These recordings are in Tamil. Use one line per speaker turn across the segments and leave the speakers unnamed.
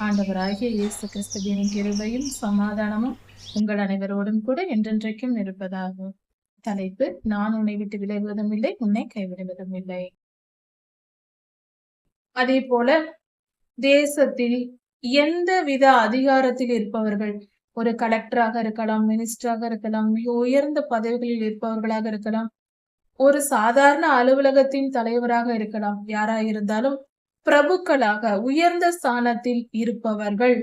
ஆண்டவராகிய இயேசு கிறிஸ்துவின் கிருபையும் சமாதானமும் உங்கள் அனைவரோடும் கூட என்றென்றைக்கும் இருப்பதாகும். தலைப்பு நான் உன்னை விட்டு விலகுவதும் இல்லை உன்னை கைவிடுவதும் இல்லை. அதே போல தேசத்தில் எந்த வித அதிகாரத்தில் இருப்பவர்கள் ஒரு கலெக்டராக இருக்கலாம் மினிஸ்டராக இருக்கலாம் மிக உயர்ந்த பதவிகளில் இருப்பவர்களாக இருக்கலாம் ஒரு சாதாரண அலுவலகத்தின் தலைவராக இருக்கலாம் யாராக இருந்தாலும் பிரபுக்களாக உயர்ந்த ஸ்தானத்தில் இருப்பவர்கள்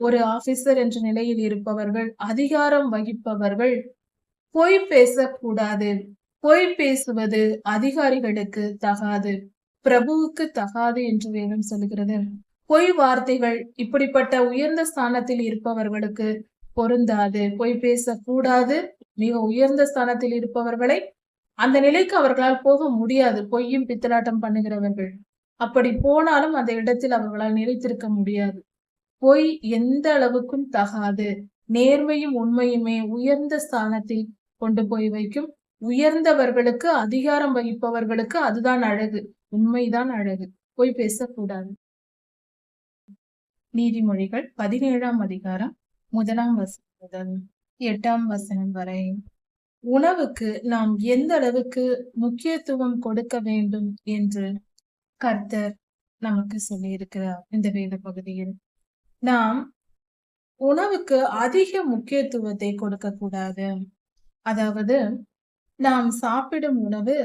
ஒரு ஆபீசர் என்ற நிலையில் இருப்பவர்கள் அதிகாரம் வகிப்பவர்கள் பொய் பேசக்கூடாது. பொய் பேசுவது அதிகாரிகளுக்கு தகாது. பிரபுவுக்கு தகாது என்று வேதம் சொல்கிறது பொய் வார்த்தைகள் இப்படிப்பட்ட உயர்ந்த ஸ்தானத்தில் இருப்பவர்களுக்கு பொருந்தாது. பொய் பேசக்கூடாது. மிக உயர்ந்த ஸ்தானத்தில் இருப்பவர்களை அந்த நிலைக்கு அவர்களால் போக முடியாது. பொய்யும் பித்தலாட்டம் பண்ணுகிறவர்கள். அப்படி போனாலும் அந்த இடத்தில் அவர்களால் நிலைத்திருக்க முடியாது. பொய் எந்த அளவுக்கும் தகாது. நேர்மையும் உண்மையுமே உயர்ந்த ஸ்தானத்தில் கொண்டு போய் வைக்கும். உயர்ந்தவர்களுக்கு அதிகாரம் வகிப்பவர்களுக்கு அதுதான் அழகு. உண்மைதான் அழகு. போய் பேசக்கூடாது. நீதிமொழிகள் பதினேழாம் அதிகாரம் முதலாம் வசனம் முதல் எட்டாம் வசனம் வரை. உணவுக்கு நாம் எந்த அளவுக்கு முக்கியத்துவம் கொடுக்க வேண்டும் என்று கர்த்தர் நமக்கு சொல்லியிருக்கிறார் இந்த வேத பகுதியில். நாம் உணவுக்கு அதிக முக்கியத்துவத்தை கொடுக்க கூடாது அதாவது நாம் சாப்பிடும் உணவு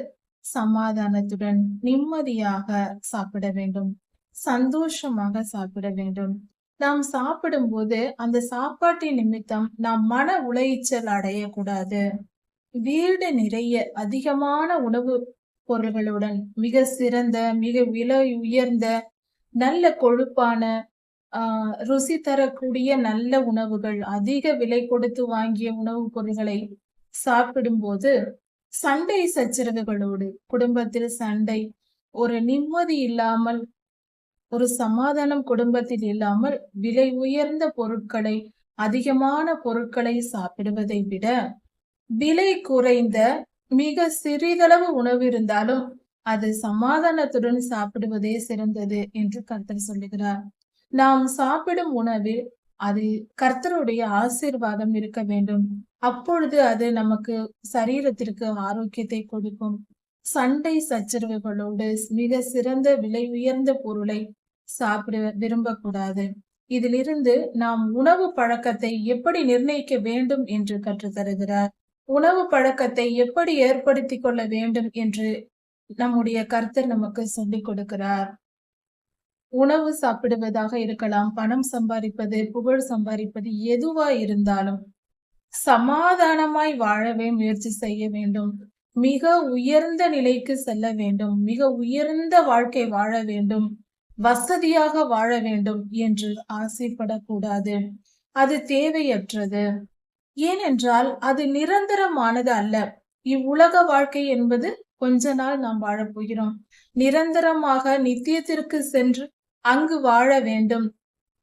சமாதானத்துடன் நிம்மதியாக சாப்பிட வேண்டும். சந்தோஷமாக சாப்பிட வேண்டும். நாம் சாப்பிடும் போது அந்த சாப்பாட்டின் நிமித்தம் நாம் மன உளைச்சல் அடையக்கூடாது. வீடு நிறைய அதிகமான உணவு பொருள்களுடன் மிக சிறந்த மிக விலை உயர்ந்த நல்ல கொழுப்பான ஆஹ் ருசி தரக்கூடிய நல்ல உணவுகள் அதிக விலை கொடுத்து வாங்கிய உணவுப் பொருள்களை சாப்பிடும்போது சண்டை சச்சரவுகளோடு குடும்பத்தில் சண்டை ஒரு நிம்மதி இல்லாமல் ஒரு சமாதானம் குடும்பத்தில் இல்லாமல் விலை உயர்ந்த பொருட்களை அதிகமான பொருட்களை சாப்பிடுவதை விட விலை குறைந்த மிக சிறிதளவு உணவு இருந்தாலும் அது சமாதானத்துடன் சாப்பிடுவதே சிறந்தது என்று கர்த்தர் சொல்லுகிறார். நாம் சாப்பிடும் உணவில் அது கர்த்தருடைய ஆசீர்வாதம் இருக்க வேண்டும். அப்பொழுது அது நமக்கு சரீரத்திற்கு ஆரோக்கியத்தை கொடுக்கும். சண்டை சச்சரவுகளோடு மிக சிறந்த விலை உயர்ந்த பொருளை சாப்பிட விரும்பக்கூடாது. இதிலிருந்து நாம் உணவு பழக்கத்தை எப்படி நிர்ணயிக்க வேண்டும் என்று கற்றுத்தருகிறார். உணவு பழக்கத்தை எப்படி ஏற்படுத்தி கொள்ள வேண்டும் என்று நம்முடைய கர்த்தர் நமக்கு சொல்லிக் கொடுக்கிறார். உணவு சாப்பிடுவதாக இருக்கலாம் பணம் சம்பாதிப்பது புகழ் சம்பாதிப்பது எதுவா இருந்தாலும் சமாதானமாய் வாழவே முயற்சி செய்ய வேண்டும். மிக உயர்ந்த நிலைக்கு செல்ல வேண்டும். மிக உயர்ந்த வாழ்க்கை வாழ வேண்டும். வசதியாக வாழ வேண்டும் என்று ஆசைப்படக்கூடாது. அது தேவையற்றது. ஏனென்றால் அது நிரந்தரமானது அல்ல. இவ்வுலக வாழ்க்கை என்பது கொஞ்ச நாள் நாம் வாழப்போகிறோம் நிரந்தரமாக நித்தியத்திற்கு சென்று அங்கு வாழ வேண்டும்.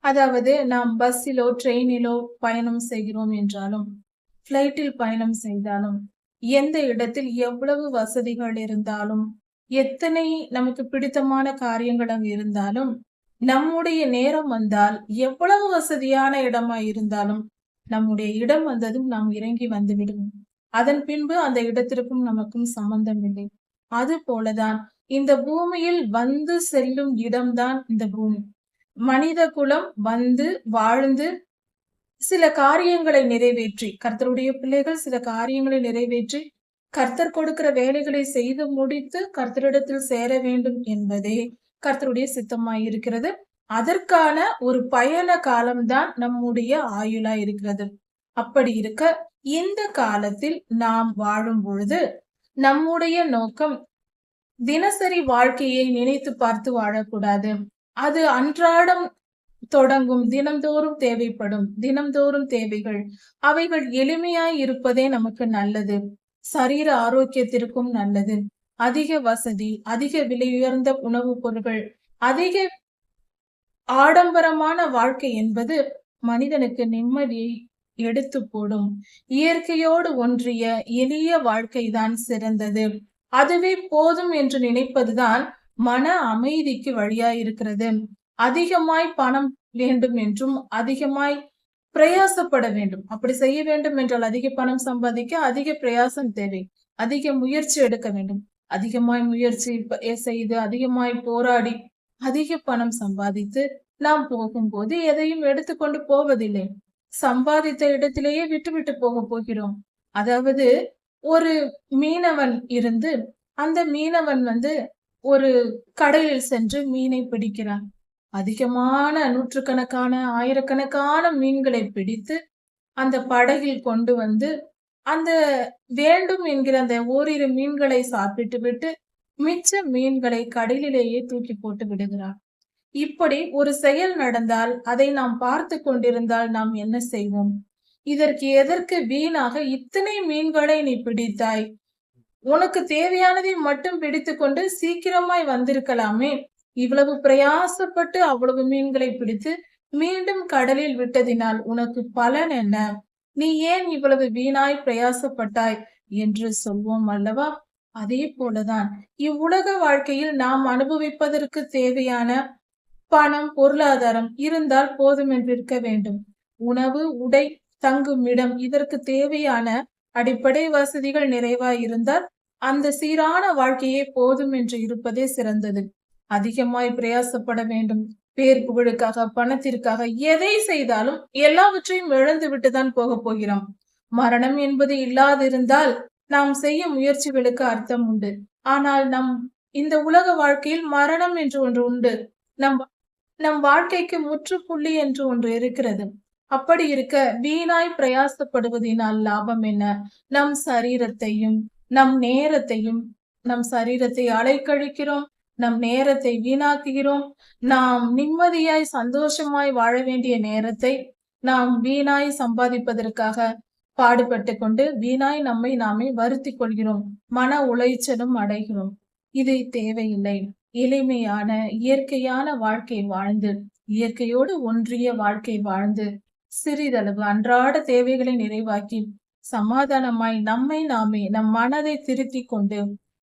அதாவது நாம் பஸ்ஸிலோ ட்ரெயினிலோ பயணம் செய்கிறோம் என்றாலும் பிளைட்டில் பயணம் செய்தாலும் எந்த இடத்தில் எவ்வளவு வசதிகள் இருந்தாலும் எத்தனை நமக்கு பிடித்தமான காரியங்கள் அங்கு இருந்தாலும் நம்முடைய நேரம் வந்தால் எவ்வளவு வசதியான இடமா இருந்தாலும் நம்முடைய இடம் வந்ததும் நாம் இறங்கி வந்து விடுவோம் அதன் பின்பு அந்த இடத்திற்கும் நமக்கும் சம்பந்தம் இல்லை அது போலதான் இந்த பூமியில் வந்து செல்லும் இடம்தான் இந்த பூமி. மனித குலம் வந்து வாழ்ந்து சில காரியங்களை நிறைவேற்றி கர்த்தருடைய பிள்ளைகள் சில காரியங்களை நிறைவேற்றி கர்த்தர் கொடுக்கிற வேலைகளை செய்து முடித்து கர்த்தரிடத்தில் சேர வேண்டும் என்பதே கர்த்தருடைய சித்தமாய் இருக்கிறது அதற்கான ஒரு பயண காலம்தான் நம்முடைய ஆயுளா இருக்கிறது. அப்படி இருக்க இந்த காலத்தில் நாம் வாழும் பொழுது நம்முடைய நோக்கம் தினசரி வாழ்க்கையை நினைத்து பார்த்து வாழக்கூடாது. அது அன்றாடம் தொடங்கும் தினந்தோறும் தேவைப்படும் தினந்தோறும் தேவைகள் அவைகள் எளிமையாய் இருப்பதே நமக்கு நல்லது. சரீர ஆரோக்கியத்திற்கும் நல்லது. அதிக வசதி அதிக விலையுயர்ந்த உணவுப் பொருட்கள் அதிக ஆடம்பரமான வாழ்க்கை என்பது மனிதனுக்கு நிம்மதியை எடுத்து போடும். இயற்கையோடு ஒன்றிய எளிய வாழ்க்கைதான் சிறந்தது. அதுவே போதும் என்று நினைப்பதுதான் மன அமைதிக்கு வழியாயிருக்கிறது. அதிகமாய் பணம் வேண்டும் என்றும் அதிகமாய் பிரயாசப்பட வேண்டும். அப்படி செய்ய வேண்டும் என்றால் அதிக பணம் சம்பாதிக்க அதிக பிரயாசம் தேவை. அதிக முயற்சி எடுக்க வேண்டும். அதிகமாய் முயற்சி செய்து அதிகமாய் போராடி அதிக பணம் சம்பாதித்து நாம் போகும்போது எதையும் எடுத்துக்கொண்டு போவதில்லை. சம்பாதித்த இடத்திலேயே விட்டுவிட்டு போக போகிறோம். அதாவது ஒரு மீனவன் இருந்து அந்த மீனவன் வந்து ஒரு கடலில் சென்று மீனை பிடிக்கிறான். அதிகமான நூற்றுக்கணக்கான ஆயிரக்கணக்கான மீன்களை பிடித்து அந்த படகில் கொண்டு வந்து அந்த வேண்டும் என்கிற அந்த ஓரிரு மீன்களை சாப்பிட்டு விட்டு மிச்ச மீன்களை கடலிலேயே தூக்கி போட்டு விடுகிறார். இப்படி ஒரு செயல் நடந்தால் அதை நாம் பார்த்து கொண்டிருந்தால் நாம் என்ன செய்வோம்? இதற்கு எதற்கு வீணாக இத்தனை மீன்களை நீ பிடித்தாய்? உனக்கு தேவையானதை மட்டும் பிடித்து கொண்டு சீக்கிரமாய் வந்திருக்கலாமே. இவ்வளவு பிரயாசப்பட்டு அவ்வளவு மீன்களை பிடித்து மீண்டும் கடலில் விட்டதினால் உனக்கு பலன் என்ன? நீ ஏன் இவ்வளவு வீணாய் பிரயாசப்பட்டாய்? என்று சொல்வோம் அல்லவா? அதே போலதான் இவ்வுலக வாழ்க்கையில் நாம் அனுபவிப்பதற்கு தேவையான பணம் பொருளாதாரம் இருந்தால் போதுமென்றிருக்க வேண்டும். உணவு உடை தங்கும் இடம் இதற்கு தேவையான அடிப்படை வசதிகள் நிறைவாய் இருந்தால் அந்த சீரான வாழ்க்கையே போதும் என்று இருப்பதே சிறந்தது. அதிகமாய் பிரயாசப்பட வேண்டும். பேர் புகழுக்காக பணத்திற்காக எதை செய்தாலும் எல்லாவற்றையும் இழந்து விட்டுதான் போக போகிறோம். மரணம் என்பது இல்லாதிருந்தால் நாம் செய்யும் முயற்சிகளுக்கு அர்த்தம் உண்டு. ஆனால் நம் இந்த உலக வாழ்க்கையில் மரணம் என்று ஒன்று உண்டு. நம் நம் வாழ்க்கைக்கு முற்றுப்புள்ளி என்று ஒன்று இருக்கிறது. அப்படி இருக்க வீணாய் பிரயாசப்படுவதனால் லாபம் என்ன? நம் சரீரத்தையும் நம் நேரத்தையும் நம் சரீரத்தை அலைக்கழிக்கிறோம் நம் நேரத்தை வீணாக்குகிறோம். நாம் நிம்மதியாய் சந்தோஷமாய் வாழ வேண்டிய நேரத்தை நாம் வீணாய் சம்பாதிப்பதற்காக பாடுபட்டு கொண்டு வீணாய் நம்மை நாமே வருத்தி கொள்கிறோம். மன உளைச்சலும் அடைகிறோம். இது தேவையில்லை. எளிமையான இயற்கையான வாழ்க்கை வாழ்ந்து இயற்கையோடு ஒன்றிய வாழ்க்கை வாழ்ந்து சிறிதளவு அன்றாட தேவைகளை நிறைவாக்கி சமாதானமாய் நம்மை நாமே நம் மனதை திருத்தி கொண்டு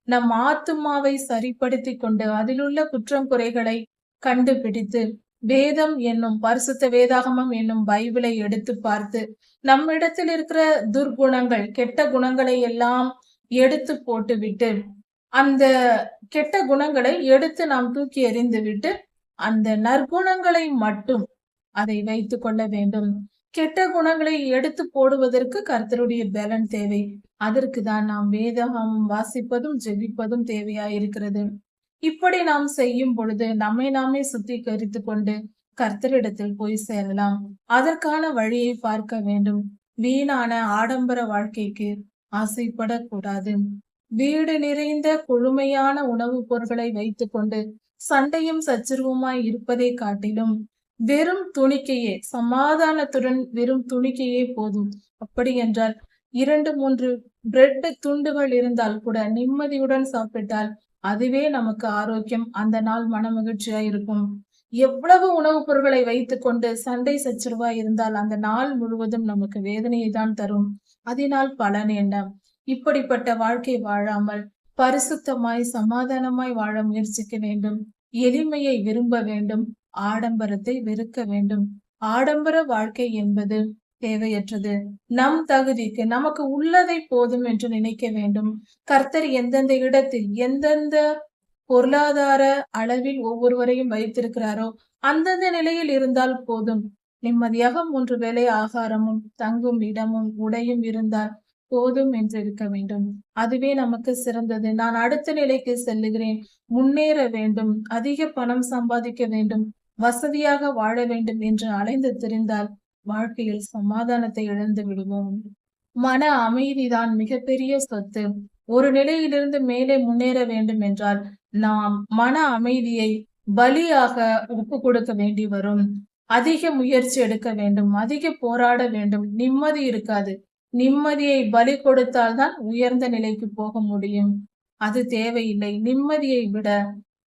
நம் ஆத்துமாவை சரிப்படுத்தி கொண்டு அதிலுள்ள குற்றம் குறைகளை கண்டுபிடித்து வேதம் என்னும் பரிசுத்த வேதாகமம் என்னும் பைபிளை எடுத்து பார்த்து நம்மிடத்தில் இருக்கிற துர்குணங்கள் கெட்ட குணங்களை எல்லாம் எடுத்து போட்டுவிட்டு அந்த கெட்ட குணங்களை எடுத்து நாம் தூக்கி எறிந்து விட்டு அந்த நற்குணங்களை மட்டும் அதை வைத்து கொள்ள வேண்டும். கெட்ட குணங்களை எடுத்து போடுவதற்கு கர்த்தருடைய பலன் தேவை. அதற்கு தான் நாம் வேதகம் வாசிப்பதும் ஜெபிப்பதும் தேவையா இருக்கிறது இப்படி நாம் செய்யும் பொழுது நம்மை நாமே சுத்திகரித்து கொண்டு கர்த்தரிடத்தில் போய் சேரலாம். அதற்கான வழியை பார்க்க வேண்டும். வீணான ஆடம்பர வாழ்க்கைக்கு ஆசைப்படக்கூடாது. வீடு நிறைந்த கொழுமையான உணவுப் பொருட்களை வைத்துக்கொண்டு சண்டையும் சச்சரவுமாய் இருப்பதை காட்டிலும் வெறும் துணிக்கையே சமாதானத்துடன் வெறும் துணிக்கையே போதும். அப்படி என்றால் இரண்டு மூன்று பிரெட் துண்டுகள் இருந்தால் கூட நிம்மதியுடன் சாப்பிட்டால் அதுவே நமக்கு ஆரோக்கியம். அந்த நாள் மன மகிழ்ச்சியா இருக்கும். எவ்வளவு உணவுப் பொருட்களை வைத்துக் கொண்டு சண்டை சச்சரவா இருந்தால் அந்த நாள் முழுவதும் நமக்கு வேதனையை தான் தரும். அதனால் பலன் என்ன? இப்படிப்பட்ட வாழ்க்கை வாழாமல் பரிசுத்தமாய் சமாதானமாய் வாழ முயற்சிக்க வேண்டும். எளிமையை விரும்ப வேண்டும். ஆடம்பரத்தை வெறுக்க வேண்டும். ஆடம்பர வாழ்க்கை என்பது தேவையற்றது. நம் தகுதிக்கு நமக்கு உள்ளதை போதும் என்று நினைக்க வேண்டும். கர்த்தர் எந்தெந்த இடத்தில் எந்தெந்த பொருளாதார அளவில் ஒவ்வொருவரையும் வைத்திருக்கிறாரோ அந்தந்த நிலையில் இருந்தால் போதும். நிம்மதியாக மூன்று வேலை ஆகாரமும் தங்கும் இடமும் உடையும் இருந்தால் போதும் என்று இருக்க வேண்டும். அதுவே நமக்கு சிறந்தது. நான் அடுத்த நிலைக்கு செல்லுகிறேன். முன்னேற வேண்டும். அதிக பணம் சம்பாதிக்க வேண்டும். வசதியாக வாழ வேண்டும் என்று அலைந்து திரிந்தால் வாழ்க்கையில் சமாதானத்தை இழந்து விடுவோம். மன அமைதிதான் மிகப்பெரிய சொத்து. ஒரு நிலையிலிருந்து மேலே முன்னேற வேண்டும் என்றால் நாம் மன அமைதியை பலியாக ஒப்பு கொடுக்க வேண்டி வரும். அதிக முயற்சி எடுக்க வேண்டும். அதிக போராட வேண்டும். நிம்மதி இருக்காது. நிம்மதியை பலி கொடுத்தால்தான் உயர்ந்த நிலைக்கு போக முடியும். அது தேவையில்லை. நிம்மதியை விட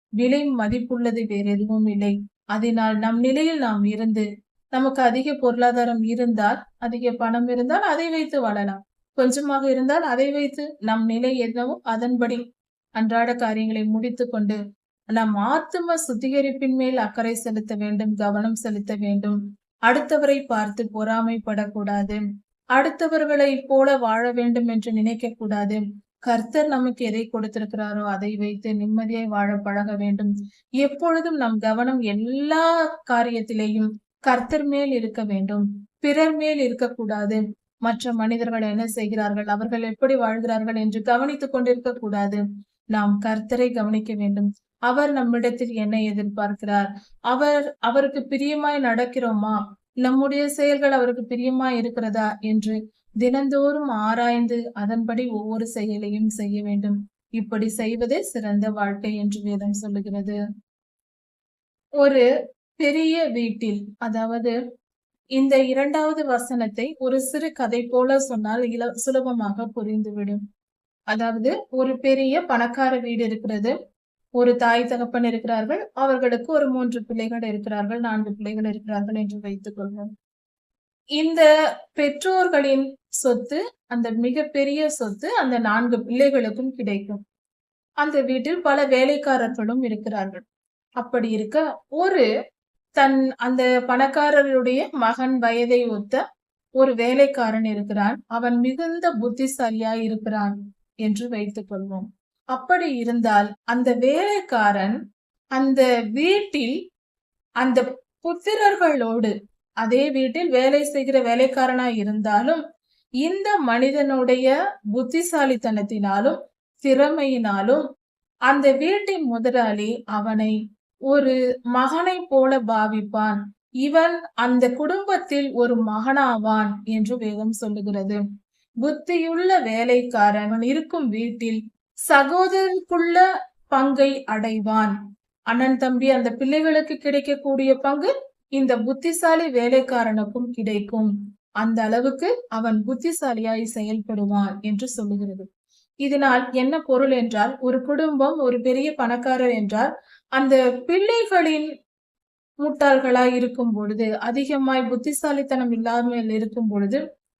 விலை மதிப்புள்ளது வேறு எதுவும் இல்லை. அதனால் நம் நிலையில் நாம் இருந்து நமக்கு அதிக பொருளாதாரம் இருந்தால் அதிக பணம் இருந்தால் அதை வைத்து வாழலாம். கொஞ்சமாக இருந்தால் அதை வைத்து நம் நிலை என்னவோ அதன்படி அன்றாட காரியங்களை முடித்து கொண்டு நம் ஆத்தும சுத்திகரிப்பின் மேல் அக்கறை செலுத்த வேண்டும் கவனம் செலுத்த வேண்டும். அடுத்தவரை பார்த்து பொறாமைப்படக்கூடாது. அடுத்தவர்களை போல வாழ வேண்டும் என்று நினைக்க கூடாது கர்த்தர் நமக்கு எதை கொடுத்திருக்கிறாரோ அதை வைத்து நிம்மதியாய் வாழ பழக வேண்டும். எப்பொழுதும் நம் கவனம் எல்லா காரியத்திலேயும் கர்த்தர் மேல் இருக்க வேண்டும். பிறர் மேல் இருக்கக்கூடாது. மற்ற மனிதர்கள் என்ன செய்கிறார்கள்? அவர்கள் எப்படி வாழ்கிறார்கள் என்று கவனித்துக் கொண்டிருக்க கூடாது. நாம் கர்த்தரை கவனிக்க வேண்டும். அவர் நம்மிடத்தில் என்ன எதிர்பார்க்கிறார். அவர் அவருக்கு பிரியமாய் நடக்கிறோமா? நம்முடைய செயல்கள் அவருக்கு பிரியமாய் இருக்கிறதா என்று தினந்தோறும் ஆராய்ந்து அதன்படி ஒவ்வொரு செயலையும் செய்ய வேண்டும். இப்படி செய்வதே சிறந்த வாழ்க்கை என்று வேதம் சொல்லுகிறது. ஒரு பெரிய வீட்டில் அதாவது இந்த இரண்டாவது வசனத்தை ஒரு சிறு கதை போல சொன்னால் இல சுலபமாக புரிந்துவிடும். அதாவது ஒரு பெரிய பணக்கார வீடு இருக்கிறது. ஒரு தாய் தகப்பன் இருக்கிறார்கள். அவர்களுக்கு ஒரு மூன்று பிள்ளைகள் இருக்கிறார்கள். நான்கு பிள்ளைகள் இருக்கிறார்கள் என்று வைத்துக் கொள்வோம். இந்த பெற்றோர்களின் சொத்து அந்த மிகப்பெரிய சொத்து அந்த நான்கு பிள்ளைகளுக்கும் கிடைக்கும். அந்த வீட்டில் பல வேலைக்காரர்களும் இருக்கிறார்கள். அப்படி இருக்க ஒரு தன் அந்த பணக்காரருடைய மகன் வயதை ஒத்த ஒரு வேலைக்காரன் இருக்கிறான். அவன் மிகுந்த புத்திசாலியா இருக்கிறான் என்று வைத்துக் கொள்வோம். அப்படி இருந்தால் அந்த வேலைக்காரன் அந்த வீட்டில் அந்த புத்திரர்களோடு அதே வீட்டில் வேலை செய்கிற வேலைக்காரனா இருந்தாலும் இந்த மனிதனுடைய புத்திசாலித்தனத்தினாலும் திறமையினாலும் அந்த வீட்டின் முதலாளி அவனை ஒரு மகனை போல பாவிப்பான். இவன் அந்த குடும்பத்தில் ஒரு மகனாவான் என்று வேதம் சொல்லுகிறது. புத்தியுள்ள வேலைக்காரன் இருக்கும் வீட்டில் சகோதரனுக்குள்ள பங்கை அடைவான். அண்ணன் தம்பி அந்த பிள்ளைகளுக்கு கிடைக்கக்கூடிய பங்கு இந்த புத்திசாலி வேலைக்காரனுக்கும் கிடைக்கும். அந்த அளவுக்கு அவன் புத்திசாலியாய் செயல்படுவான் என்று சொல்லுகிறது. இதனால் என்ன பொருள் என்றால் ஒரு குடும்பம் ஒரு பெரிய பணக்காரர் என்றால் அந்த பிள்ளைகளின் முட்டாள்களாய் இருக்கும் பொழுது அதிகமாய் புத்திசாலித்தனம் இல்லாமல் இருக்கும் பொழுது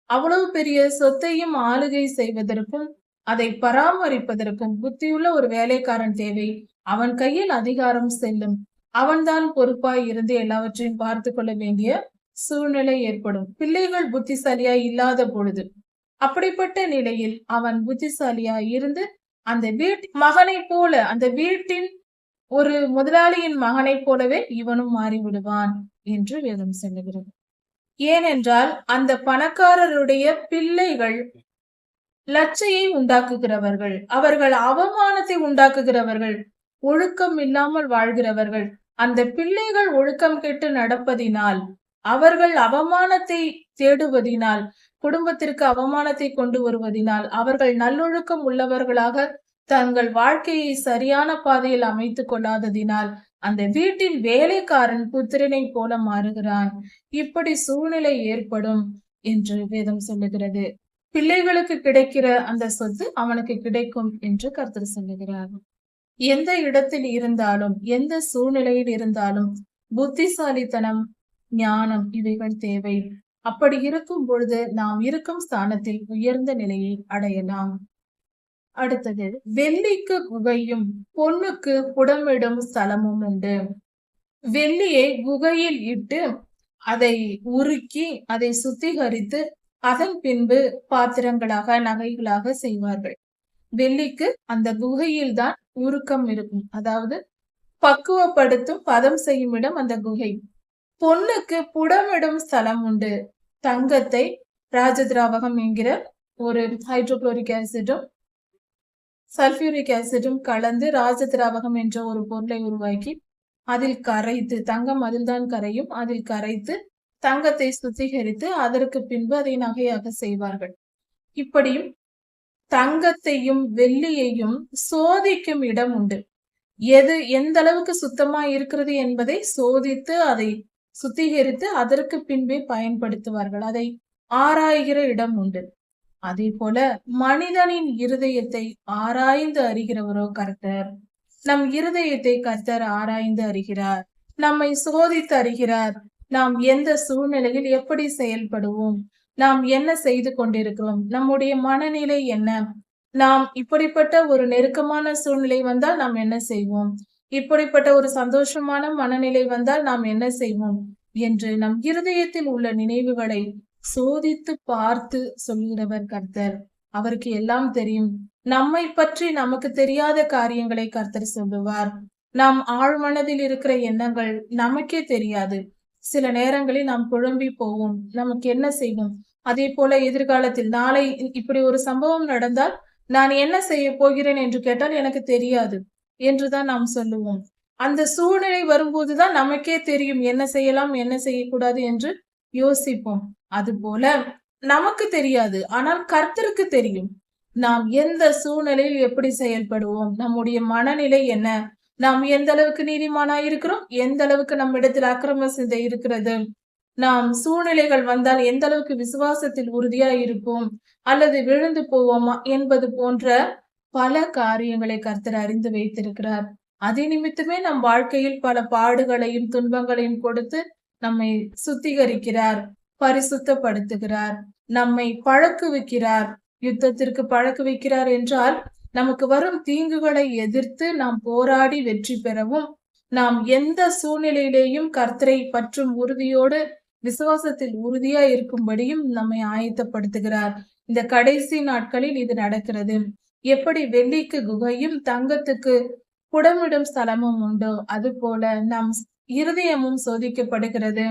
அவ்வளவு பெரிய சொத்தையும் ஆளுகை செய்வதற்கும் அதை பராமரிப்பதற்கும் புத்தியுள்ள ஒரு வேலைக்காரன் தேவை. அவன் கையில் அதிகாரம் செல்லும். அவன்தான் பொறுப்பாய் இருந்து எல்லாவற்றையும் பார்த்து கொள்ள வேண்டிய சூழ்நிலை ஏற்படும். பிள்ளைகள் புத்திசாலியாய் இல்லாத பொழுது அப்படிப்பட்ட நிலையில் அவன் புத்திசாலியாய் இருந்து அந்த வீட் மகனை போல அந்த வீட்டின் ஒரு முதலாளியின் மகனைப் போலவே இவனும் மாறிவிடுவான் என்று வேதம் சொல்லுகிறது. ஏனென்றால் அந்த பணக்காரருடைய பிள்ளைகள் லட்சையை உண்டாக்குகிறவர்கள் அவர்கள் அவமானத்தை உண்டாக்குகிறவர்கள் ஒழுக்கம் இல்லாமல் வாழ்கிறவர்கள் அந்த பிள்ளைகள் ஒழுக்கம் கெட்டு நடப்பதினால் அவர்கள் அவமானத்தை தேடுவதினால் குடும்பத்திற்கு அவமானத்தை கொண்டு வருவதினால் அவர்கள் நல்லொழுக்கம் உள்ளவர்களாக தங்கள் வாழ்க்கையை சரியான பாதையில் அமைத்துக் கொள்ளாததினால் அந்த வீட்டின் வேலைக்காரன் புத்திரனை போல மாறுகிறான். இப்படி சூழ்நிலை ஏற்படும் என்று வேதம் சொல்லுகிறது. பிள்ளைகளுக்கு கிடைக்கிற அந்த சொத்து அவனுக்கு கிடைக்கும் என்று கருத்து சொல்லுகிறார். எந்த இடத்தில் இருந்தாலும் எந்த சூழ்நிலையில் இருந்தாலும் புத்திசாலித்தனம் ஞானம் இவைகள் தேவை. அப்படி இருக்கும் பொழுது நாம் இருக்கும் ஸ்தானத்தில் உயர்ந்த நிலையை அடையலாம். அடுத்தது வெள்ளிக்கு குகையும் பொண்ணுக்கு புடமிடும் ஸ்தலமும் உண்டு. வெள்ளியை குகையில் இட்டு அதை உருக்கி அதை சுத்திகரித்து அதன் பின்பு பாத்திரங்களாக நகைகளாக செய்வார்கள். வெள்ளிக்கு அந்த குகையில் தான் உருக்கம் இருக்கும். அதாவது பக்குவப்படுத்தும் பதம் செய்யும் இடம் அந்த குகை. பொண்ணுக்கு புடமிடும் ஸ்தலம் உண்டு. தங்கத்தை ராஜதிராவகம் என்கிற ஒரு ஹைட்ரோக்ளோரிக் ஆசிடும் சல்பியூரிக் ஆசிடும் கலந்து ராஜ திராவகம் என்ற ஒரு பொருளை உருவாக்கி அதில் கரைத்து தங்கம் அதில்தான் கரையும் அதில் கரைத்து தங்கத்தை சுத்திகரித்து அதற்கு பின்பு அதை நகையாக செய்வார்கள். இப்படியும் தங்கத்தையும் வெள்ளியையும் சோதிக்கும் இடம் உண்டு. எது எந்த அளவுக்கு சுத்தமா இருக்கிறது என்பதை சோதித்து அதை சுத்திகரித்து அதற்கு பின்பே பயன்படுத்துவார்கள். அதை ஆராய்கிற இடம் உண்டு. அதே போல மனிதனின் இருதயத்தை ஆராய்ந்து அறிகிறவரோ கர்த்தர். நம் இருதயத்தை கர்த்தர் ஆராய்ந்து அறிகிறார். நம்மை சோதித்து அறிகிறார். நாம் எந்த சூழ்நிலையில் எப்படி செயல்படுவோம்? நாம் என்ன செய்து கொண்டிருக்கிறோம்? நம்முடைய மனநிலை என்ன? நாம் இப்படிப்பட்ட ஒரு நெருக்கமான சூழ்நிலை வந்தால் நாம் என்ன செய்வோம்? இப்படிப்பட்ட ஒரு சந்தோஷமான மனநிலை வந்தால் நாம் என்ன செய்வோம்? என்று நம் இருதயத்தில் உள்ள நினைவுகளை சோதித்து பார்த்து சொல்கிறவர் கர்த்தர். அவருக்கு எல்லாம் தெரியும். நம்மை பற்றி நமக்கு தெரியாத காரியங்களை கர்த்தர் சொல்லுவார். நாம் ஆழ்மனதில் இருக்கிற எண்ணங்கள் நமக்கே தெரியாது. சில நேரங்களில் நாம் குழம்பி போவோம். நமக்கு என்ன செய்வோம் அதே போல எதிர்காலத்தில் நாளை இப்படி ஒரு சம்பவம் நடந்தால் நான் என்ன செய்ய போகிறேன் என்று கேட்டால் எனக்கு தெரியாது என்றுதான் நாம் சொல்லுவோம். அந்த சூழ்நிலை வரும்போதுதான் நமக்கே தெரியும் என்ன செய்யலாம் என்ன செய்யக்கூடாது என்று யோசிப்போம். அதுபோல நமக்கு தெரியாது. ஆனால் கர்த்தருக்கு தெரியும். நாம் எந்த சூழ்நிலையில் எப்படி செயல்படுவோம்? நம்முடைய மனநிலை என்ன? நாம் எந்த அளவுக்கு நீதிமானா இருக்கிறோம்? எந்த அளவுக்கு நம்ம இடத்தில் அக்கிரம சிந்தை இருக்கிறது? நாம் சூழ்நிலைகள் வந்தால் எந்த அளவுக்கு விசுவாசத்தில் உறுதியா இருப்போம்? அல்லது விழுந்து போவோமா? என்பது போன்ற பல காரியங்களை கர்த்தர் அறிந்து வைத்திருக்கிறார். அதே நிமித்தமே நம் வாழ்க்கையில் பல பாடுகளையும் துன்பங்களையும் கொடுத்து நம்மை சுத்திகரிக்கிறார் பரிசுத்தப்படுத்துகிறார் நம்மை பழக்குவிக்கிறார். யுத்தத்திற்கு பழக்கு வைக்கிறார் என்றால் நமக்கு வரும் தீங்குகளை எதிர்த்து நாம் போராடி வெற்றி பெறவும் நாம் எந்த சூழ்நிலையிலேயும் கர்த்தரை பற்றும் உறுதியோடு விசுவாசத்தில் உறுதியா இருக்கும்படியும் நம்மை ஆயத்தப்படுத்துகிறார். இந்த கடைசி நாட்களில் இது நடக்கிறது. எப்படி வெள்ளிக்கு குகையும் தங்கத்துக்கு புடமிடும் ஸ்தலமும் உண்டோ அது போல நம் இருதயமும் சோதிக்கப்படுகிறது.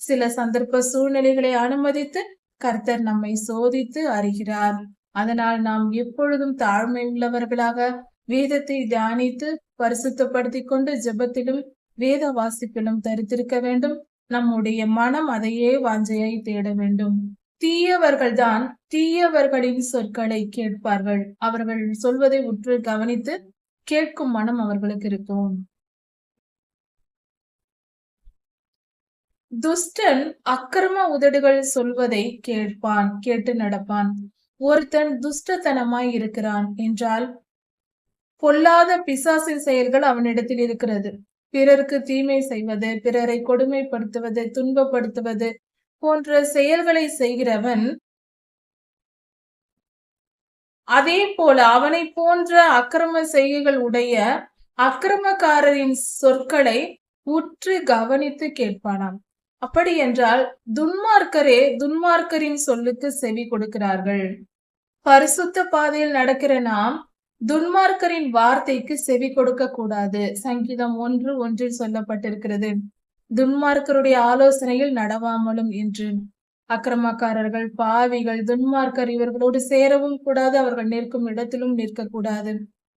சில சந்தர்ப்ப சூழ்நிலைகளை அனுமதித்து கர்த்தர் நம்மை சோதித்து அறிகிறார். அதனால் நாம் எப்பொழுதும் தாழ்மை உள்ளவர்களாக வேதத்தை தியானித்து பரிசுத்தப்படுத்தி கொண்டு ஜெபத்திலும் வேத வாசிப்பிலும் தரித்திருக்க வேண்டும். நம்முடைய மனம் அதையே வாஞ்சையை தேட வேண்டும். தீயவர்கள்தான் தீயவர்களின் சொற்களை கேட்பார்கள். அவர்கள் சொல்வதை உற்று கவனித்து கேட்கும் மனம் அவர்களுக்கு இருக்கும். துஷ்டன் அக்கிரம உதடுகள் சொல்வதை கேட்பான் கேட்டு நடப்பான். ஒருத்தன் துஷ்டத்தனமாய் இருக்கிறான் என்றால் பொல்லாத பிசாசின் செயல்கள் அவனிடத்தில் இருக்கிறது. பிறருக்கு தீமை செய்வது பிறரை கொடுமைப்படுத்துவது துன்பப்படுத்துவது போன்ற செயல்களை செய்கிறவன் அதே போல அவனை போன்ற அக்கிரம செய்கைகள் உடைய அக்கிரமக்காரரின் சொற்களை உற்று கவனித்து கேட்பானாம். அப்படி என்றால் துன்மார்க்கரே துன்மார்க்கரின் சொல்லுக்கு செவி கொடுக்கிறார்கள். பரிசுத்த பாதையில் நடக்கிற நாம் துன்மார்க்கரின் வார்த்தைக்கு செவி கொடுக்க கூடாது. சங்கீதம் ஒன்று ஒன்றில் சொல்லப்பட்டிருக்கிறது. துன்மார்க்கருடைய ஆலோசனையில் நடவாமலும் என்று. அக்கிரமக்காரர்கள் பாவிகள் துன்மார்க்கர் இவர்களோடு சேரவும் கூடாது அவர்கள் நிற்கும் இடத்திலும் நிற்கக்கூடாது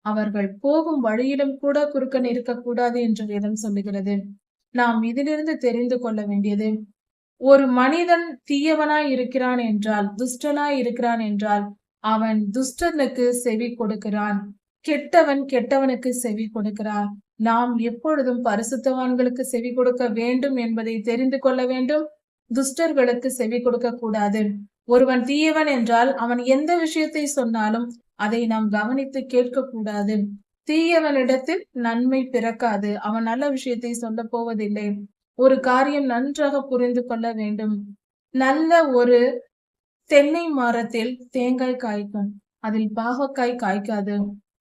அவர்கள் போகும் வழியிலும் கூட குறுக்க நிற்கக்கூடாது என்று வேதம் சொல்லுகிறது. நாம் இதிலிருந்து தெரிந்து கொள்ள வேண்டியது. ஒரு மனிதன் தீயவனாய் இருக்கிறான் என்றால் துஷ்டனாய் இருக்கிறான் என்றால் அவன் துஷ்டனுக்கு செவி கொடுக்கிறான். கெட்டவன் கெட்டவனுக்கு செவி கொடுக்கிறான். நாம் எப்பொழுதும் பரிசுத்தவான்களுக்கு செவி கொடுக்க வேண்டும் என்பதை தெரிந்து கொள்ள வேண்டும். துஷ்டர்களுக்கு செவி கொடுக்க கூடாது. ஒருவன் தீயவன் என்றால் அவன் எந்த விஷயத்தை சொன்னாலும் அதை நாம் கவனித்து கேட்க கூடாது. தீயவனிடத்தில் நன்மை பிறக்காது. அவன் நல்ல விஷயத்தை சொல்ல போவதில்லை. ஒரு காரியம் நன்றாக புரிந்து கொள்ள வேண்டும். நல்ல ஒரு தென்னை மரத்தில் தேங்காய் காய்க்கும். அதில் பாகக்காய் காய்க்காது.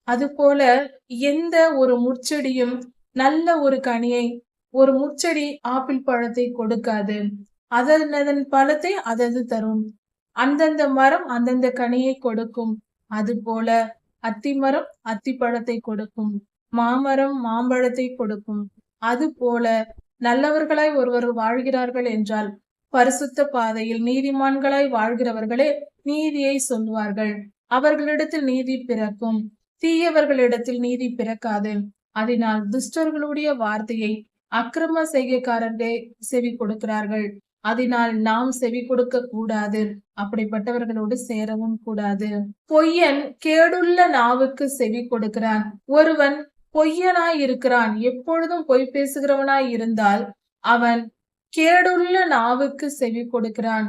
அதுபோல எந்த ஒரு முச்செடியும் நல்ல ஒரு கனியை ஒரு முச்செடி ஆப்பிள் பழத்தை கொடுக்காது. அதன் அதன் பழத்தை அதது தரும். அந்தந்த மரம் அந்தந்த கனியை கொடுக்கும். அது போல அத்திமரம் அத்திப்பழத்தை அத்தி பழத்தை கொடுக்கும். மாமரம் மாம்பழத்தை கொடுக்கும். அது போல நல்லவர்களாய் ஒருவர் வாழ்கிறார்கள் என்றால் பரிசுத்த பாதையில் நீதிமான்களாய் வாழ்கிறவர்களே நீதியை சொல்வார்கள். அவர்களிடத்தில் நீதி பிறக்கும். தீயவர்களிடத்தில் நீதி பிறக்காது. அதனால் துஷ்டர்களுடைய வார்த்தையை அக்கிரம செய்கைக்காரர்களே செவி கொடுக்கிறார்கள் அதனால் நாம் செவி கொடுக்க கூடாது. அப்படிப்பட்டவர்களோடு சேரவும் கூடாது. பொய்யன் கேடுள்ள நாவுக்கு செவி கொடுக்கிறான். ஒருவன் பொய்யனாய் இருக்கிறான். எப்பொழுதும் பொய் பேசுகிறவனாய் இருந்தால் அவன் கேடுள்ள நாவுக்கு செவி கொடுக்கிறான்.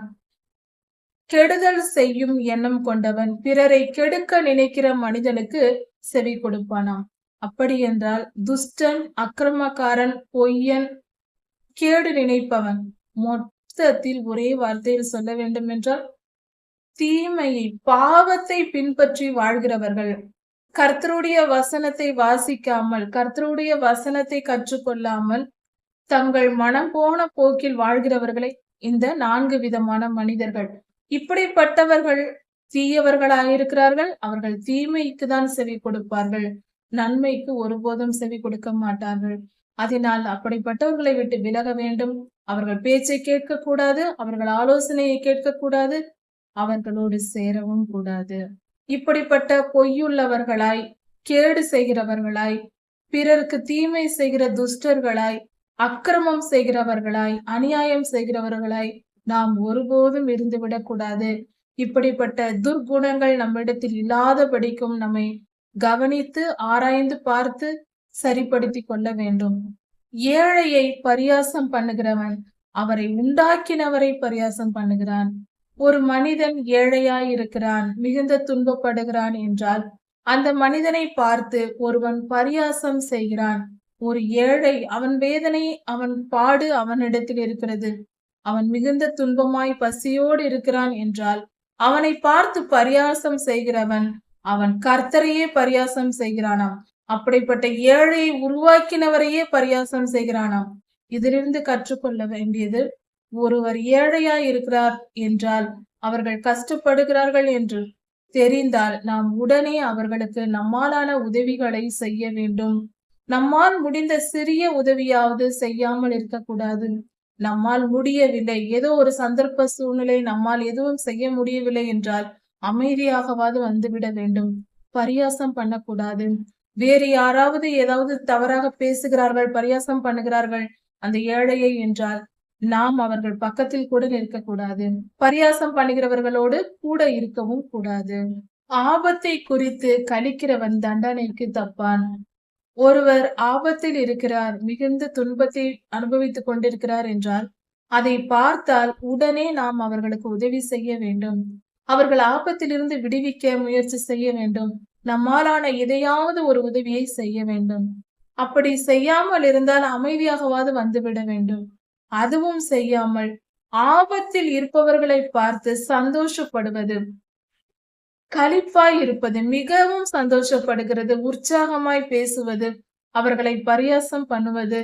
கெடுதல் செய்யும் எண்ணம் கொண்டவன் பிறரை கெடுக்க நினைக்கிற மனிதனுக்கு செவி கொடுப்பானாம் அப்படி என்றால் துஷ்டன் அக்கிரமக்காரன் பொய்யன் கேடு நினைப்பவன் மொத்தத்தில் ஒரே வார்த்தையில் சொல்ல வேண்டும் என்றால் தீமையை பாவத்தை பின்பற்றி வாழ்கிறவர்கள் கர்த்தருடைய வசனத்தை வாசிக்காமல் கர்த்தருடைய வசனத்தை கற்றுக்கொள்ளாமல் தங்கள் மனம் போன போக்கில் வாழ்கிறவர்களை இந்த நான்கு விதமான மனிதர்கள். இப்படிப்பட்டவர்கள் தீயவர்களாயிருக்கிறார்கள் அவர்கள் தீமைக்கு தான் செவி கொடுப்பார்கள் நன்மைக்கு ஒருபோதும் செவி கொடுக்க மாட்டார்கள். அதனால் அப்படிப்பட்டவர்களை விட்டு விலக வேண்டும். அவர்கள் பேச்சை கேட்க கூடாது அவர்கள் ஆலோசனையை கேட்கக்கூடாது அவர்களோடு சேரவும் கூடாது. இப்படிப்பட்ட பொய்யுள்ளவர்களாய் கேடு செய்கிறவர்களாய் பிறருக்கு தீமை செய்கிற துஷ்டர்களாய் அக்கிரமம் செய்கிறவர்களாய் அநியாயம் செய்கிறவர்களாய் நாம் ஒருபோதும் இருந்துவிடக் கூடாது இப்படிப்பட்ட துர்குணங்கள் நம்மிடத்தில் இல்லாதபடிக்கும் நம்மை கவனித்து ஆராய்ந்து பார்த்து சரிப்படுத்தி கொள்ள வேண்டும். ஏழையை பரியாசம் பண்ணுகிறவன் அவரை உண்டாக்கினவரை பரியாசம் பண்ணுகிறான். ஒரு மனிதன் ஏழையாய் இருக்கிறான் மிகுந்த துன்பப்படுகிறான் என்றால் அந்த மனிதனை பார்த்து ஒருவன் பரியாசம் செய்கிறான். ஒரு ஏழை அவன் வேதனை அவன் பாடு அவனிடத்தில் இருக்கிறது. அவன் மிகுந்த துன்பமாய் பசியோடு இருக்கிறான் என்றால் அவனை பார்த்து பரியாசம் செய்கிறவன் அவன் கர்த்தரையே பரியாசம் செய்கிறானாம். அப்படிப்பட்ட ஏழையை உருவாக்கினவரையே பரியாசம் செய்கிறானாம். இதிலிருந்து கற்றுக்கொள்ள வேண்டியது ஒருவர் ஏழையா இருக்கிறார் என்றால் அவர்கள் கஷ்டப்படுகிறார்கள் என்று தெரிந்தால் நாம் உடனே அவர்களுக்கு நம்மாலான உதவிகளை செய்ய வேண்டும். நம்மால் முடிந்த சிறிய உதவியாவது செய்யாமல் இருக்கக்கூடாது. நம்மால் முடியவில்லை. ஏதோ ஒரு சந்தர்ப்ப சூழ்நிலை நம்மால் எதுவும் செய்ய முடியவில்லை என்றால் அமைதியாகவாது வந்துவிட வேண்டும். பரியாசம் பண்ணக்கூடாது. வேறு யாராவது ஏதாவது தவறாக பேசுகிறார்கள் பரியாசம் பண்ணுகிறார்கள் அந்த ஏழையை என்றால் நாம் அவர்கள் பக்கத்தில் கூட நிற்கக்கூடாது. பரியாசம் பண்ணுகிறவர்களோடு கூட இருக்கவும் கூடாது. ஆபத்தை குறித்து கழிக்கிறவன் தண்டனைக்கு தப்பான். ஒருவர் ஆபத்தில் இருக்கிறார் மிகுந்த துன்பத்தை அனுபவித்துக் கொண்டிருக்கிறார் என்றால் அதை பார்த்தால் உடனே நாம் அவர்களுக்கு உதவி செய்ய வேண்டும். அவர்கள் ஆபத்திலிருந்து விடுவிக்க முயற்சி செய்ய வேண்டும். நம்மாலான எதையாவது ஒரு உதவியை செய்ய வேண்டும். அப்படி செய்யாமல் இருந்தால் அமைதியாகவாது வந்துவிட வேண்டும். அதுவும் செய்யாமல் ஆபத்தில் இருப்பவர்களை பார்த்து சந்தோஷப்படுவது. களிப்பாய் இருப்பது மிகவும் சந்தோஷப்படுகிறது. உற்சாகமாய் பேசுவது அவர்களை பரியாசம் பண்ணுவது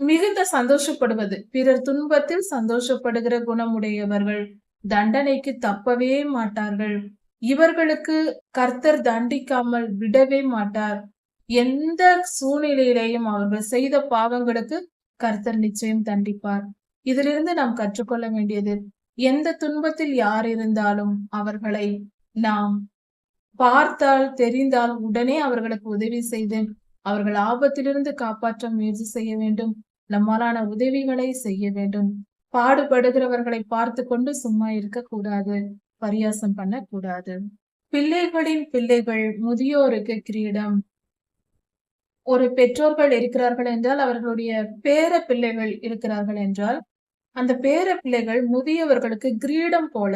மிகுந்த சந்தோஷப்படுவது. பிறர் துன்பத்தில் சந்தோஷப்படுகிற குணமுடையவர்கள் தண்டனைக்கு தப்பவே மாட்டார்கள். இவர்களுக்கு கர்த்தர் தண்டிக்காமல் விடவே மாட்டார். எந்த சூழ்நிலையிலையும் அவர்கள் செய்த பாவங்களுக்கு கர்த்தர் நிச்சயம் தண்டிப்பார். இதிலிருந்து நாம் கற்றுக்கொள்ள வேண்டியது எந்த துன்பத்தில் யார் இருந்தாலும் அவர்களை நாம் பார்த்தால் தெரிந்தால் உடனே அவர்களுக்கு உதவி செய்து அவர்கள் ஆபத்திலிருந்து காப்பாற்ற முயற்சி செய்ய வேண்டும். நம்மாலான உதவிகளை செய்ய வேண்டும். பாடுபடுகிறவர்களை பார்த்து கொண்டு சும்மா இருக்கக்கூடாது. பரியாசம் பண்ணக்கூடாது. பிள்ளைகளின் பிள்ளைகள் முதியோருக்கு கிரீடம். ஒரு பெற்றோர்கள் இருக்கிறார்கள் என்றால் அவர்களுடைய பேர பிள்ளைகள் இருக்கிறார்கள் என்றால் அந்த பேர பிள்ளைகள் முதியவர்களுக்கு கிரீடம் போல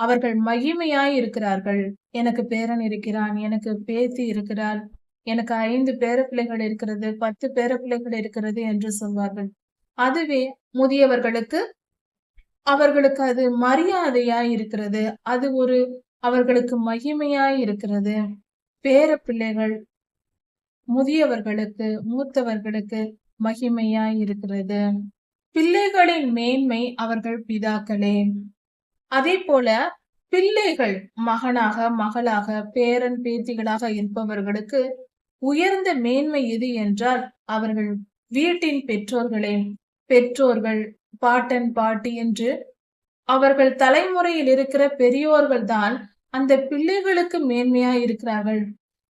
அவர்கள் மகிமையாய் இருக்கிறார்கள். எனக்கு பேரன் இருக்கிறான் எனக்கு பேத்தி இருக்கிறாள் எனக்கு ஐந்து பேர பிள்ளைகள் இருக்கிறது பத்து பேர பிள்ளைகள் இருக்கிறது என்று சொல்வார்கள். அதுவே முதியவர்களுக்கு அவர்களுக்கு அது மரியாதையா இருக்கிறது. அது ஒரு அவர்களுக்கு மகிமையாய் இருக்கிறது. பேர பிள்ளைகள் முதியவர்களுக்கு மூத்தவர்களுக்கு மகிமையாய் இருக்கிறது. பிள்ளைகளின் மேன்மை அவர்கள் பிதாக்களே. அதே போல பிள்ளைகள் மகனாக மகளாக பேரன் பேத்திகளாக இருப்பவர்களுக்கு உயர்ந்த மேன்மை எது என்றால் அவர்கள் வீட்டின் பெற்றோர்களே. பெற்றோர்கள் பாட்டன் பாட்டி என்று. அவர்கள் தலைமுறையில் இருக்கிற பெரியோர்கள் தான் அந்த பிள்ளைகளுக்கு மேன்மையா இருக்கிறார்கள்.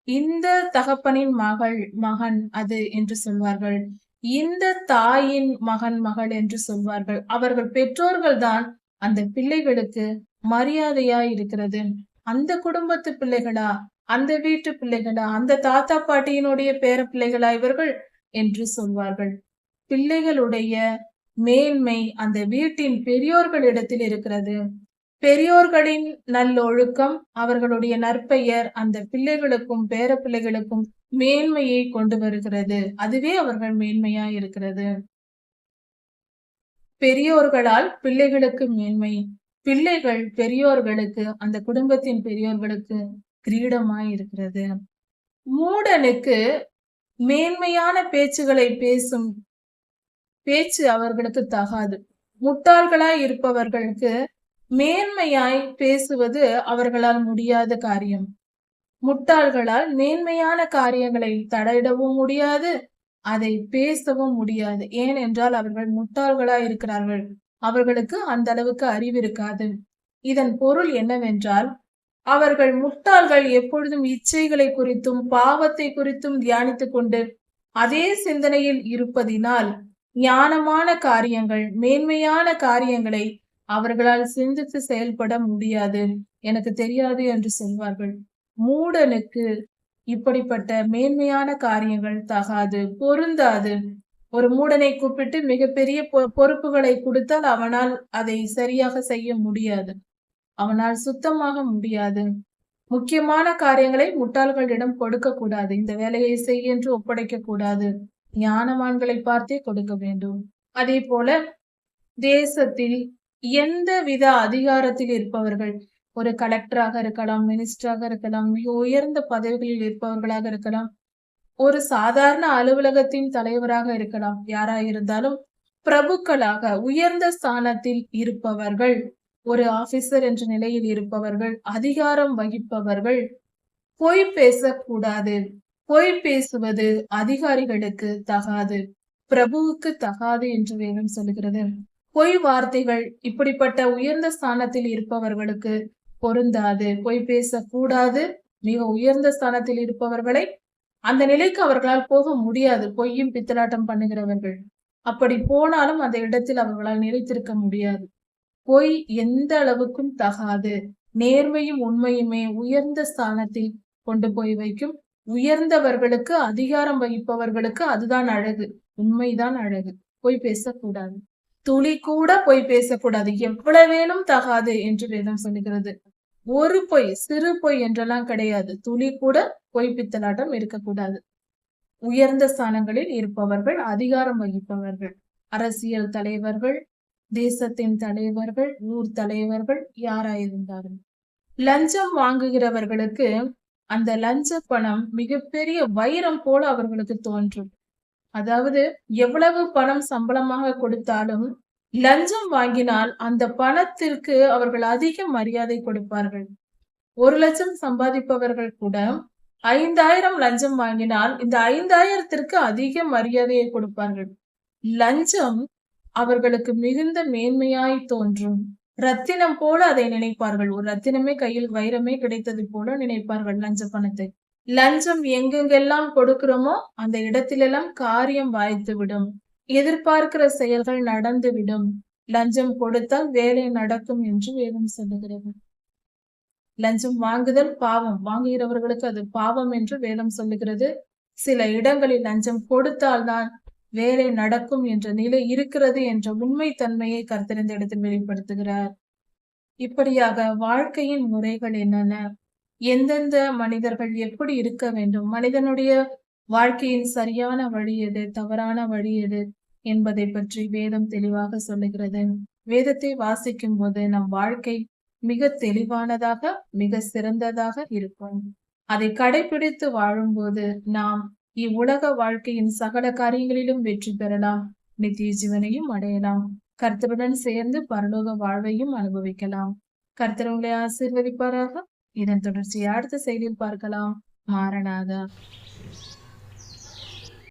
இந்த தகப்பனின் மகள் மகன் அது என்று சொல்வார்கள். இந்த தாயின் மகன் மகள் என்று சொல்வார்கள். அவர்கள் பெற்றோர்கள் தான் அந்த பிள்ளைகளுக்கு மரியாதையா இருக்கிறது. அந்த குடும்பத்து பிள்ளைகளா? அந்த வீட்டு பிள்ளைகளா? அந்த தாத்தா பாட்டியினுடைய பேர பிள்ளைகளா இவர்கள்? என்று சொல்வார்கள். பிள்ளைகளுடைய மேன்மை அந்த வீட்டின் பெரியோர்களிடத்தில் இருக்கிறது. பெரியோர்களின் நல்லொழுக்கம் அவர்களுடைய நற்பெயர் அந்த பிள்ளைகளுக்கும் பேர பிள்ளைகளுக்கும் மேன்மையை கொண்டு வருகிறது. அதுவே அவர்கள் மேன்மையா இருக்கிறது. பெரியோர்களால் பிள்ளைகளுக்கு மேன்மை. பிள்ளைகள் பெரியோர்களுக்கு அந்த குடும்பத்தின் பெரியோர்களுக்கு கிரீடமாய் இருக்கிறது. மூடனுக்கு மேன்மையான பேச்சுகளை பேசும் பேச்சு அவர்களுக்கு தகாது. முட்டாள்களாய் இருப்பவர்களுக்கு மேன்மையாய் பேசுவது அவர்களால் முடியாத காரியம். முட்டாள்களால் மேன்மையான காரியங்களை தடையிடவும் முடியாது அதை பேசவும் முடியாது. ஏனென்றால் அவர்கள் முட்டாள்களாய் இருக்கிறார்கள். அவர்களுக்கு அந்த அளவுக்கு அறிவு இருக்காது. இதன் பொருள் என்னவென்றால் அவர்கள் முட்டாள்கள் எப்பொழுதும் இச்சைகளை குறித்தும் பாவத்தை குறித்தும் தியானித்துக் கொண்டு அதே சிந்தனையில் இருப்பதினால் ஞானமான காரியங்கள் மேன்மையான காரியங்களை அவர்களால் சிந்தித்து செயல்பட முடியாது. எனக்கு தெரியாது என்று சொல்வார்கள். மூடனுக்கு இப்படிப்பட்ட மேன்மையான காரியங்கள் தகாது பொருந்தாது. ஒரு மூடனை கூப்பிட்டு மிகப்பெரிய பொ- பொறுப்புகளை கொடுத்தால் அவனால் அதை சரியாக செய்ய முடியாது. அவனால் சுத்தமாக முடியாது. முக்கியமான காரியங்களை முட்டாள்களிடம் கொடுக்க கூடாது இந்த வேலையை செய் என்று ஒப்படைக்க கூடாது ஞானவான்களை பார்த்தே கொடுக்க வேண்டும். அதே போல தேசத்தில் எந்த வித அதிகாரத்தில் இருப்பவர்கள் ஒரு கலெக்டராக இருக்கலாம் மினிஸ்டராக இருக்கலாம் மிக உயர்ந்த பதவிகளில் இருப்பவர்களாக இருக்கலாம் ஒரு சாதாரண அலுவலகத்தின் தலைவராக இருக்கலாம் யாரா இருந்தாலும் பிரபுக்களாக உயர்ந்த ஸ்தானத்தில் இருப்பவர்கள் ஒரு ஆபீசர் என்ற நிலையில் இருப்பவர்கள் அதிகாரம் வகிப்பவர்கள் பொய் பேசக்கூடாது. பொய் பேசுவது அதிகாரிகளுக்கு தகாது. பிரபுவுக்கு தகாது என்று வேதம் சொல்லுகிறது. பொய் வார்த்தைகள் இப்படிப்பட்ட உயர்ந்த ஸ்தானத்தில் இருப்பவர்களுக்கு பொருந்தாது. பொய் பேசக்கூடாது. மிக உயர்ந்த ஸ்தானத்தில் இருப்பவர்களை அந்த நிலைக்கு அவர்களால் போக முடியாது. பொய்யும் பித்தலாட்டம் பண்ணுகிறவர்கள். அப்படி போனாலும் அந்த இடத்தில் அவர்களால் நிலைத்திருக்க முடியாது. பொய் எந்த அளவுக்கும் தகாது. நேர்மையும் உண்மையுமே உயர்ந்த ஸ்தானத்தில் கொண்டு போய் வைக்கும் உயர்ந்தவர்களுக்கு அதிகாரம் வகிப்பவர்களுக்கு அதுதான் அழகு. உண்மைதான் அழகு. போய் பேசக்கூடாது. துளி கூட பொய் பேசக்கூடாது. எவ்வளவேனும் தகாது என்று வேதம் சொல்லுகிறது. ஒரு பொய் சிறு பொய் என்றெல்லாம் கிடையாது. துளி கூட பொய் பித்தலாட்டம் இருக்கக்கூடாது. உயர்ந்த ஸ்தானங்களில் இருப்பவர்கள் அதிகாரம் வகிப்பவர்கள் அரசியல் தலைவர்கள் தேசத்தின் தலைவர்கள் ஊர் தலைவர்கள் யாராயிருந்தாலும். லஞ்சம் வாங்குகிறவர்களுக்கு அந்த லஞ்ச பணம் மிகப்பெரிய வைரம் போல அவர்களுக்கு தோன்றும். அதாவது எவ்வளவு பணம் சம்பளமாக கொடுத்தாலும் லஞ்சம் வாங்கினால் அந்த பணத்திற்கு அவர்கள் அதிக மரியாதை கொடுப்பார்கள். ஒரு லட்சம் சம்பாதிப்பவர்கள் கூட ஐந்தாயிரம் லஞ்சம் வாங்கினால் இந்த ஐந்தாயிரத்திற்கு அதிக மரியாதையை கொடுப்பார்கள். லஞ்சம் அவர்களுக்கு மிகுந்த மேன்மையாய் தோன்றும். ரத்தினம் போல அதை நினைப்பார்கள். ஒரு ரத்தினமே கையில் வைரமே கிடைத்தது போல நினைப்பார்கள் லஞ்ச பணத்தை. லஞ்சம் எங்கெங்கெல்லாம் கொடுக்கிறோமோ அந்த இடத்திலெல்லாம் காரியம் வாய்த்துவிடும் எதிர்பார்க்கிற செயல்கள் நடந்துவிடும் லஞ்சம் கொடுத்தால் வேலை நடக்கும் என்று வேதம் சொல்லுகிறது. லஞ்சம் வாங்குதல் பாவம். வாங்குகிறவர்களுக்கு அது பாவம் என்று வேதம் சொல்லுகிறது. சில இடங்களில் லஞ்சம் கொடுத்தால்தான் வேலை நடக்கும் என்ற நிலை இருக்கிறது என்ற உண்மை தன்மையை கருத்தறிந்த இடத்தில் வெளிப்படுத்துகிறார். இப்படியாக வாழ்க்கையின் முறைகள் என்னென்ன? எந்தெந்த மனிதர்கள் எப்படி இருக்க வேண்டும்? மனிதனுடைய வாழ்க்கையின் சரியான வழி எது? தவறான வழி எது? என்பதை பற்றி வேதம் தெளிவாக சொல்லுகிறது. வேதத்தை வாசிக்கும் போது நம் வாழ்க்கை மிக தெளிவானதாக மிக சிறந்ததாக இருக்கும். அதை கடைபிடித்து வாழும்போது நாம் இவ்வுலக வாழ்க்கையின் சகல காரியங்களிலும் வெற்றி பெறலாம் நித்திய ஜீவனையும் அடையலாம் கர்த்தருடன் சேர்ந்து பரலோக வாழ்வையும் அனுபவிக்கலாம் கர்த்தர் உங்களை ஆசீர்வதிப்பாராக? இதன் தொடர்ச்சியை அடுத்த செய்தியில் பார்க்கலாம். மாறனாக.